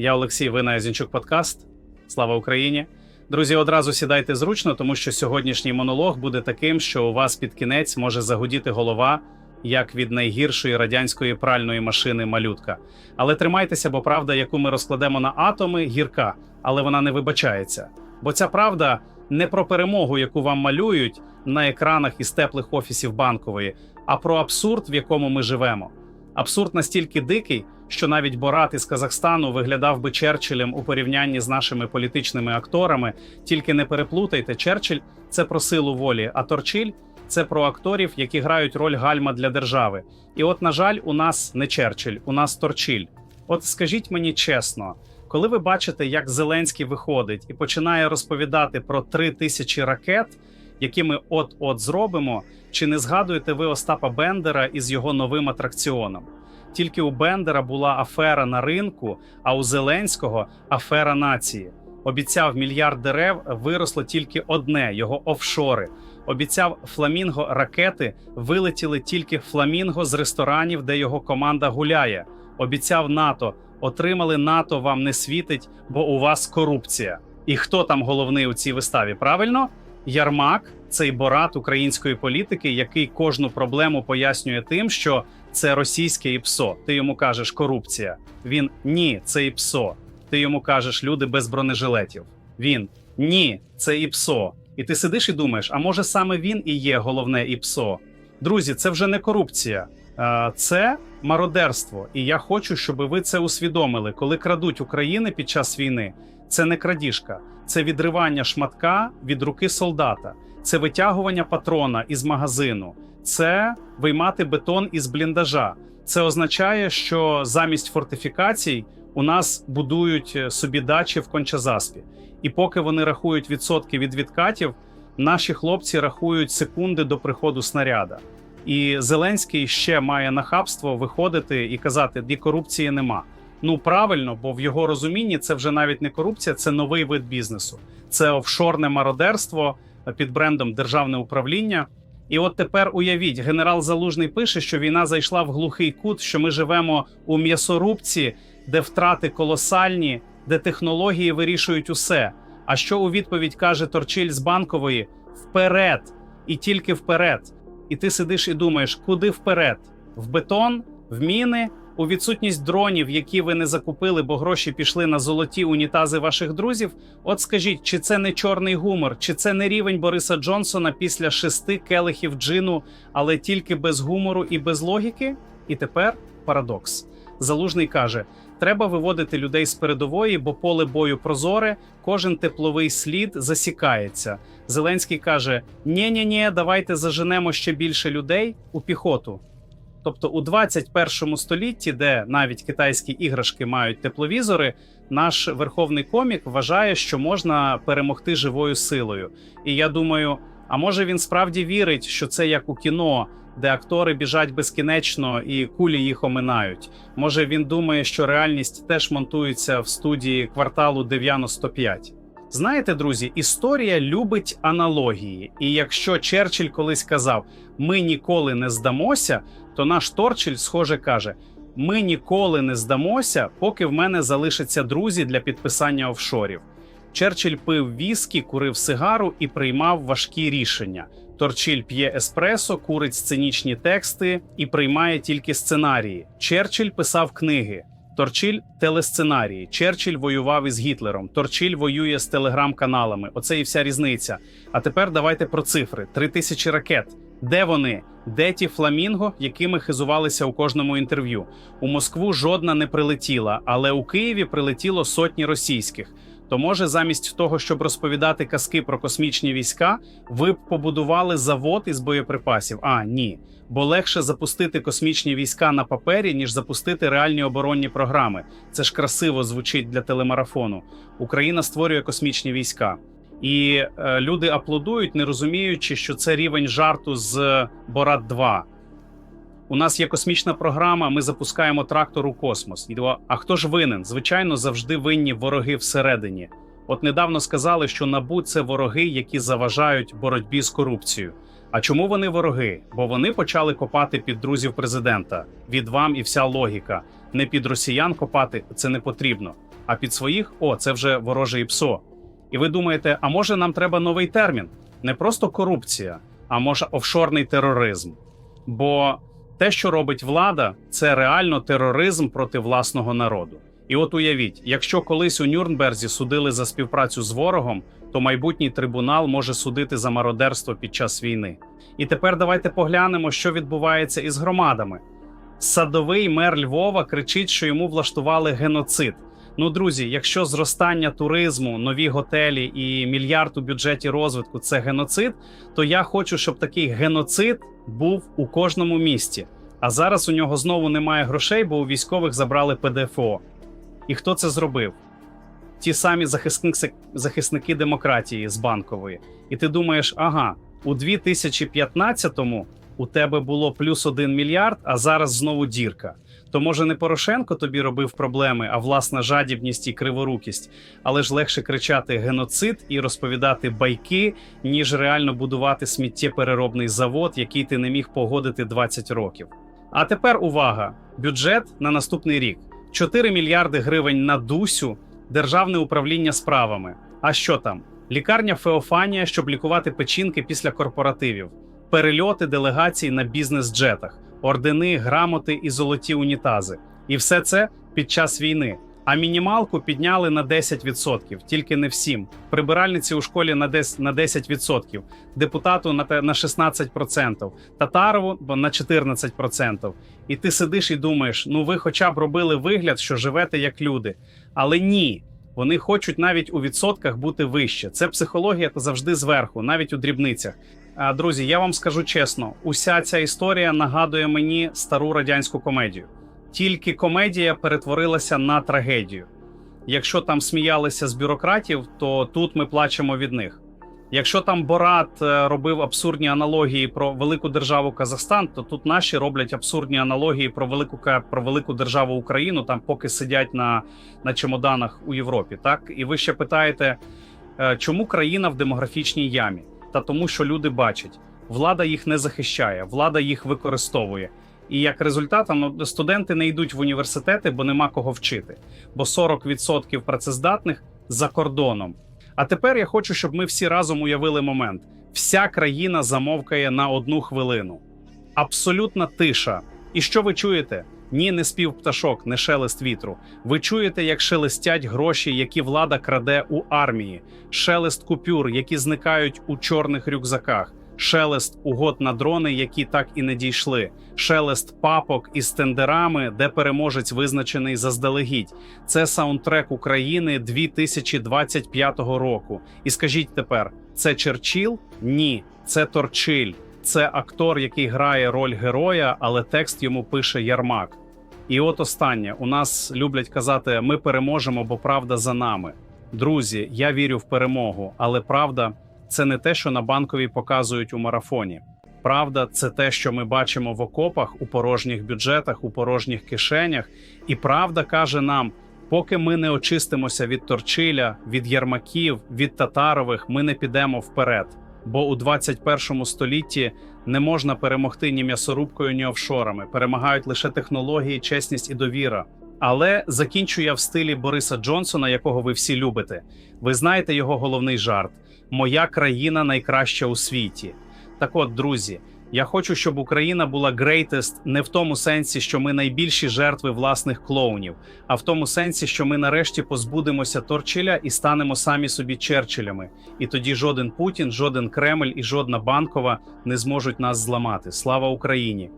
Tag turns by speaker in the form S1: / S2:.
S1: Я Олексій, ви на Зінчук Подкаст. Слава Україні! Друзі, одразу сідайте зручно, тому що сьогоднішній монолог буде таким, що у вас під кінець може загудіти голова, як від найгіршої радянської пральної машини малютка. Але тримайтеся, бо правда, яку ми розкладемо на атоми, гірка, але вона не вибачається. Бо ця правда не про перемогу, яку вам малюють на екранах із теплих офісів банкової, а про абсурд, в якому ми живемо. Абсурд настільки дикий, що навіть Борат із Казахстану виглядав би Черчиллем у порівнянні з нашими політичними акторами. Тільки не переплутайте, Черчилль – це про силу волі, а Торчіль це про акторів, які грають роль гальма для держави. І от, на жаль, у нас не Черчилль, у нас Торчіль. От скажіть мені чесно, коли ви бачите, як Зеленський виходить і починає розповідати про три тисячі ракет, які ми от-от зробимо, чи не згадуєте ви Остапа Бендера із його новим атракціоном? Тільки у Бендера була афера на ринку, а у Зеленського афера нації. Обіцяв мільярд дерев, виросло тільки одне його офшори. Обіцяв фламінго ракети, вилетіли тільки фламінго з ресторанів, де його команда гуляє. Обіцяв НАТО, отримали НАТО вам не світить, бо у вас корупція. І хто там головний у цій виставі? Правильно? Ярмак, цей борат української політики, який кожну проблему пояснює тим, що це російське ІПСО. Ти йому кажеш корупція. Він ні, це ІПСО. Ти йому кажеш люди без бронежилетів. Він ні, це ІПСО. І ти сидиш і думаєш, а може саме він і є головне ІПСО? Друзі, це вже не корупція, це мародерство. І я хочу, щоб ви це усвідомили. Коли крадуть України під час війни, це не крадіжка, це відривання шматка від руки солдата, це витягування патрона із магазину, це виймати бетон із бліндажа. Це означає, що замість фортифікацій у нас будують е, собі дачі в кончазаспі. І поки вони рахують відсотки від відкатів, наші хлопці рахують секунди до приходу снаряда. І Зеленський ще має нахабство виходити і казати, ді корупції нема. Ну правильно, бо в його розумінні це вже навіть не корупція, це новий вид бізнесу. Це офшорне мародерство під брендом державне управління. І от тепер уявіть, генерал Залужний пише, що війна зайшла в глухий кут, що ми живемо у м'ясорубці, де втрати колосальні, де технології вирішують усе. А що у відповідь каже Торчиль з банкової? Вперед! І тільки вперед. І ти сидиш і думаєш, куди вперед? В бетон, в міни, у відсутність дронів, які ви не закупили, бо гроші пішли на золоті унітази ваших друзів. От скажіть, чи це не чорний гумор, чи це не рівень Бориса Джонсона після шести келихів джину, але тільки без гумору і без логіки? І тепер парадокс. Залужний каже: треба виводити людей з передової, бо поле бою прозоре, кожен тепловий слід засікається. Зеленський каже: ні ні ні давайте заженемо ще більше людей у піхоту. Тобто у 21 столітті, де навіть китайські іграшки мають тепловізори, наш верховний комік вважає, що можна перемогти живою силою. І я думаю, а може він справді вірить, що це як у кіно, де актори біжать безкінечно і кулі їх оминають. Може він думає, що реальність теж монтується в студії кварталу 95. Знаєте, друзі, історія любить аналогії, і якщо Черчилль колись казав ми ніколи не здамося, то наш Торчилль, схоже, каже: ми ніколи не здамося, поки в мене залишаться друзі для підписання офшорів. Черчилль пив віскі, курив сигару і приймав важкі рішення. Торчиль п'є еспресо, курить сценічні тексти і приймає тільки сценарії. Черчилль писав книги. Торчиль телесценарії. Черчилль воював із Гітлером. Торчиль воює з телеграм-каналами. Оце і вся різниця. А тепер давайте про цифри: три тисячі ракет. Де вони? Де ті фламінго, якими хизувалися у кожному інтерв'ю? У Москву жодна не прилетіла, але у Києві прилетіло сотні російських. То може, замість того, щоб розповідати казки про космічні війська, ви б побудували завод із боєприпасів? А ні, бо легше запустити космічні війська на папері, ніж запустити реальні оборонні програми. Це ж красиво звучить для телемарафону. Україна створює космічні війська. І е, люди аплодують, не розуміючи, що це рівень жарту з Борат 2 у нас є космічна програма. Ми запускаємо трактор у космос. А хто ж винен? Звичайно, завжди винні вороги всередині. От недавно сказали, що набу це вороги, які заважають боротьбі з корупцією. А чому вони вороги? Бо вони почали копати під друзів президента. Від вам і вся логіка. Не під росіян копати це не потрібно. а під своїх о, це вже вороже і псо. І ви думаєте, а може нам треба новий термін? Не просто корупція, а може офшорний тероризм. Бо те, що робить влада, це реально тероризм проти власного народу. І от уявіть, якщо колись у Нюрнберзі судили за співпрацю з ворогом, то майбутній трибунал може судити за мародерство під час війни. І тепер давайте поглянемо, що відбувається із громадами. Садовий мер Львова кричить, що йому влаштували геноцид. Ну, друзі, якщо зростання туризму, нові готелі і мільярд у бюджеті розвитку це геноцид, то я хочу, щоб такий геноцид був у кожному місті. А зараз у нього знову немає грошей, бо у військових забрали ПДФО. І хто це зробив? Ті самі захисники, захисники демократії з банкової. І ти думаєш, ага, у 2015-му у тебе було плюс один мільярд, а зараз знову дірка. То може не Порошенко тобі робив проблеми, а власна жадібність і криворукість, але ж легше кричати геноцид і розповідати байки, ніж реально будувати сміттєпереробний завод, який ти не міг погодити 20 років. А тепер увага: бюджет на наступний рік: 4 мільярди гривень на Дусю, державне управління справами. А що там? Лікарня Феофанія, щоб лікувати печінки після корпоративів, перельоти делегацій на бізнес-джетах, ордени, грамоти і золоті унітази. І все це під час війни. А мінімалку підняли на 10%, тільки не всім. Прибиральниці у школі на 10%, на 10%, депутату на 16%, Татарову на 14%. І ти сидиш і думаєш: ну ви хоча б робили вигляд, що живете як люди. Але ні. Вони хочуть навіть у відсотках бути вище. Це психологія та завжди зверху, навіть у дрібницях. А, Друзі, я вам скажу чесно: уся ця історія нагадує мені стару радянську комедію. Тільки комедія перетворилася на трагедію. Якщо там сміялися з бюрократів, то тут ми плачемо від них. Якщо там Борат е, робив абсурдні аналогії про велику державу Казахстан, то тут наші роблять абсурдні аналогії про велику про велику державу Україну, там поки сидять на, на чемоданах у Європі. Так і ви ще питаєте, е, чому країна в демографічній ямі? Та тому, що люди бачать, влада їх не захищає, влада їх використовує. І як результат, ну, студенти не йдуть в університети, бо нема кого вчити. Бо 40% працездатних за кордоном. А тепер я хочу, щоб ми всі разом уявили момент: вся країна замовкає на одну хвилину. Абсолютна тиша. І що ви чуєте? Ні, не спів пташок, не шелест вітру. Ви чуєте, як шелестять гроші, які влада краде у армії, шелест купюр, які зникають у чорних рюкзаках, шелест угод на дрони, які так і не дійшли, шелест папок із тендерами, де переможець визначений заздалегідь. Це саундтрек України 2025 року. І скажіть тепер, це Черчил? Ні, це Торчиль. Це актор, який грає роль героя, але текст йому пише Ярмак. І от останнє: у нас люблять казати: ми переможемо, бо правда за нами. Друзі, я вірю в перемогу, але правда це не те, що на банковій показують у марафоні. Правда, це те, що ми бачимо в окопах, у порожніх бюджетах, у порожніх кишенях. І правда каже нам: поки ми не очистимося від Торчиля, від Єрмаків, від Татарових, ми не підемо вперед. Бо у 21 столітті не можна перемогти ні м'ясорубкою, ні офшорами. Перемагають лише технології, чесність і довіра. Але закінчу я в стилі Бориса Джонсона, якого ви всі любите. Ви знаєте його головний жарт: Моя країна найкраща у світі. Так от, друзі, я хочу, щоб Україна була greatest не в тому сенсі, що ми найбільші жертви власних клоунів, а в тому сенсі, що ми нарешті позбудемося Торчиля і станемо самі собі Черчиллями. І тоді жоден Путін, жоден Кремль і жодна банкова не зможуть нас зламати. Слава Україні!